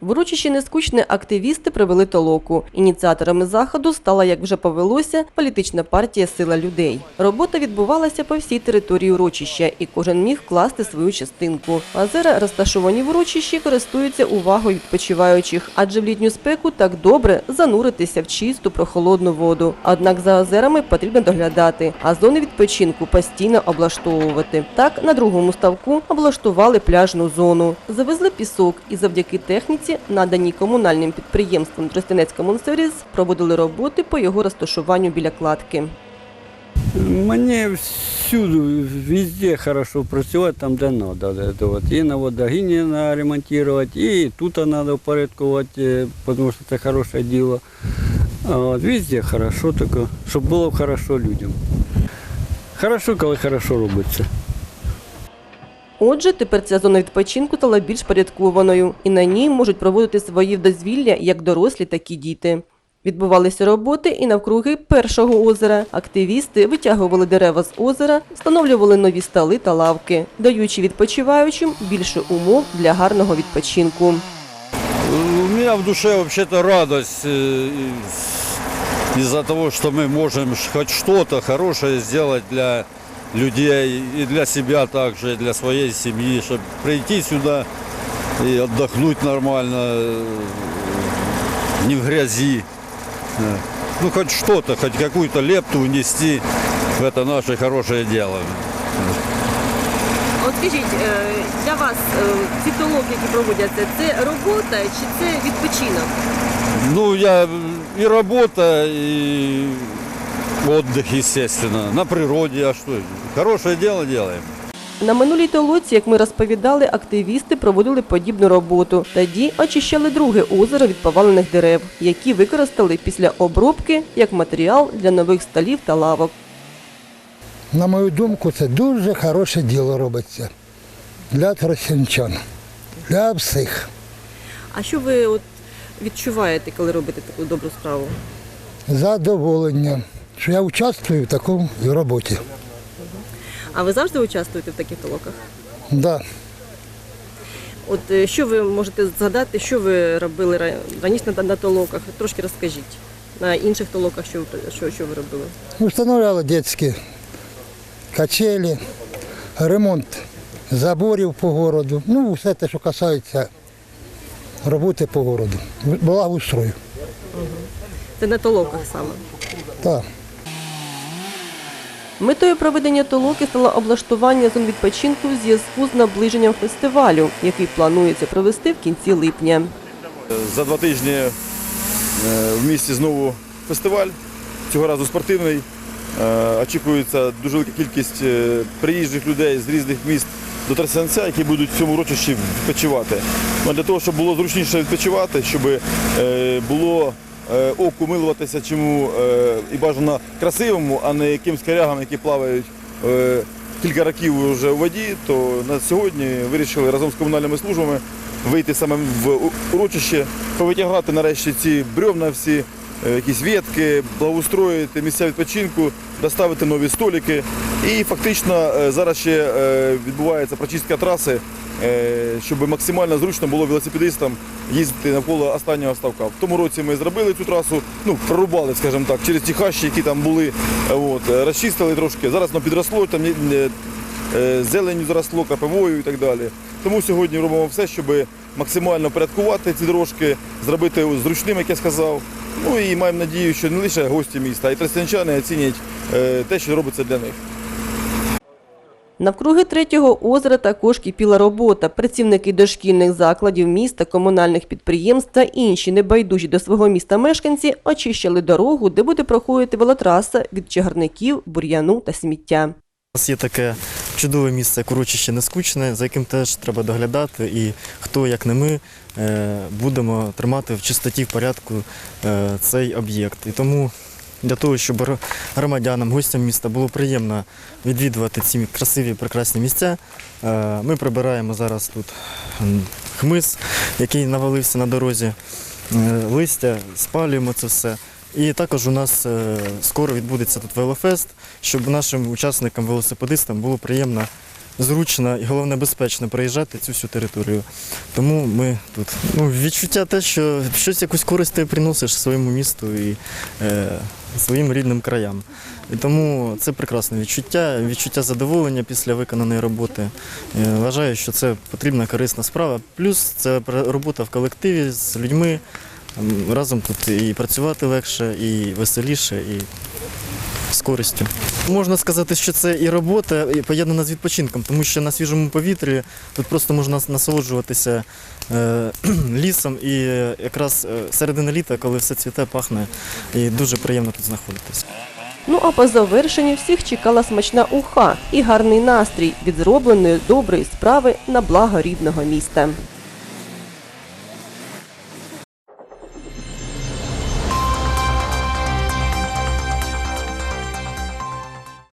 урочищі нескучне активісти провели толоку. Ініціаторами заходу стала, як вже повелося, політична партія Сила людей. Робота відбувалася по всій території урочища, і кожен міг вкласти свою частинку. Озера, розташовані в урочищі, користуються увагою відпочиваючих, адже в літню спеку так добре зануритися в чисту прохолодну воду. Однак за озерами потрібно доглядати, а зони відпочинку постійно облаштовувати. Так на другому ставку облаштували пляжну зону, завезли пісок і завдяки техніці, наданій комунальним підприємством Тростянецька Монсервіс, проводили роботи по його розташуванню біля кладки. Мне всюду, везде хорошо працювати, там, де вот. І на водогині ремонтувати, і тут треба упорядкувати, тому що це хороше діло. Везде хорошо, щоб було хорошо людям. Хорошо, коли хорошо робиться. Отже, тепер ця зона відпочинку стала більш порядкованою, і на ній можуть проводити свої дозвілля як дорослі, так і діти. Відбувалися роботи і навкруги першого озера. Активісти витягували дерева з озера, встановлювали нові столи та лавки, даючи відпочиваючим більше умов для гарного відпочинку. У меня в радость э, и- из-за того, что мы можем ш- хоть что-то хорошее сделать для людей и для себя также, и для своей семьи, чтобы прийти сюда и отдохнуть нормально, э, не в грязи. Э, Ну, хоть что-то, хоть какую-то лепту внести в это наше хорошее дело. От скажіть, для вас ці толоки, які проводяться, це робота чи це відпочинок? Ну, я и работа, и отдых, естественно, на природе, а что, хорошее дело делаем. На минулій толоці, як ми розповідали, активісти проводили подібну роботу. Тоді очищали друге озеро від повалених дерев, які використали після обробки як матеріал для нових столів та лавок. На мою думку, це дуже хороше діло робиться для тростянчан, для всіх. А що ви от відчуваєте, коли робите таку добру справу? Задоволення, що я участвую в такому роботі. А ви завжди участвуєте в таких толоках? Да. От е, що ви можете згадати, що ви робили раніше на, на толоках? Трошки розкажіть. На інших толоках, що що, що ви робили? Встановляли дитячі качелі, ремонт заборів по городу. Ну, все те, що касається роботи по городу. Благоустрою. Це на толоках саме. Так. Метою проведення толоки стало облаштування зон відпочинку в зв'язку з наближенням фестивалю, який планується провести в кінці липня. За два тижні е, в місті знову фестиваль, цього разу спортивний. Е, Очікується дуже велика кількість е, приїжджих людей з різних міст до Тростянця, які будуть в цьому урочищі відпочивати. Ну, Для того, щоб було зручніше відпочивати, щоб було оку милуватися чому е, і бажано красивому, а не якимсь корягам, які плавають е, кілька років вже у воді, то на сьогодні вирішили разом з комунальними службами вийти саме в урочище, повитягати нарешті ці бревна всі, е, якісь ветки, благоустроїти місця відпочинку, доставити нові столики. І фактично е, зараз ще е, відбувається прочистка траси, е, щоб максимально зручно було велосипедистам їздити навколо останнього ставка. В тому році ми зробили цю трасу, ну прорубали, скажімо так, через ті хащі, які там були, е, от, е, розчистили трошки. Зараз воно підросло, там е, е, зеленню зросло, крапивою і так далі. Тому сьогодні робимо все, щоб максимально порядкувати ці дорожки, зробити зручним, як я сказав. Ну і маємо надію, що не лише гості міста, а й тростянчани оцінять е, те, що робиться для них. Навкруги третього озера також кипіла робота. Працівники дошкільних закладів міста, комунальних підприємств та інші небайдужі до свого міста мешканці очищали дорогу, де буде проходити велотраса від чагарників, бур'яну та сміття. У нас є таке чудове місце, як урочище нескучне, за яким теж треба доглядати. І хто, як не ми, е, будемо тримати в чистоті, в порядку е, цей об'єкт. І тому для того, щоб громадянам, гостям міста було приємно відвідувати ці красиві, прекрасні місця, е, ми прибираємо зараз тут хмиз, який навалився на дорозі, е, листя, спалюємо це все. І також у нас е, скоро відбудеться тут велофест, щоб нашим учасникам, велосипедистам було приємно зручно і головне безпечно проїжджати цю всю територію. Тому ми тут. Ну, відчуття те, що щось якусь користь ти приносиш своєму місту і своїм рідним краям. І тому це прекрасне відчуття, відчуття задоволення після виконаної роботи. Я Вважаю, що це потрібна корисна справа. Плюс це робота в колективі з людьми. Разом тут і працювати легше, і веселіше, і користю. Можна сказати, що це і робота, і поєднана з відпочинком, тому що на свіжому повітрі тут просто можна насолоджуватися е, лісом і якраз е, середина літа, коли все цвіте, пахне, і дуже приємно тут знаходитися. Ну а по завершенню всіх чекала смачна уха і гарний настрій від зробленої доброї справи на благо рідного міста.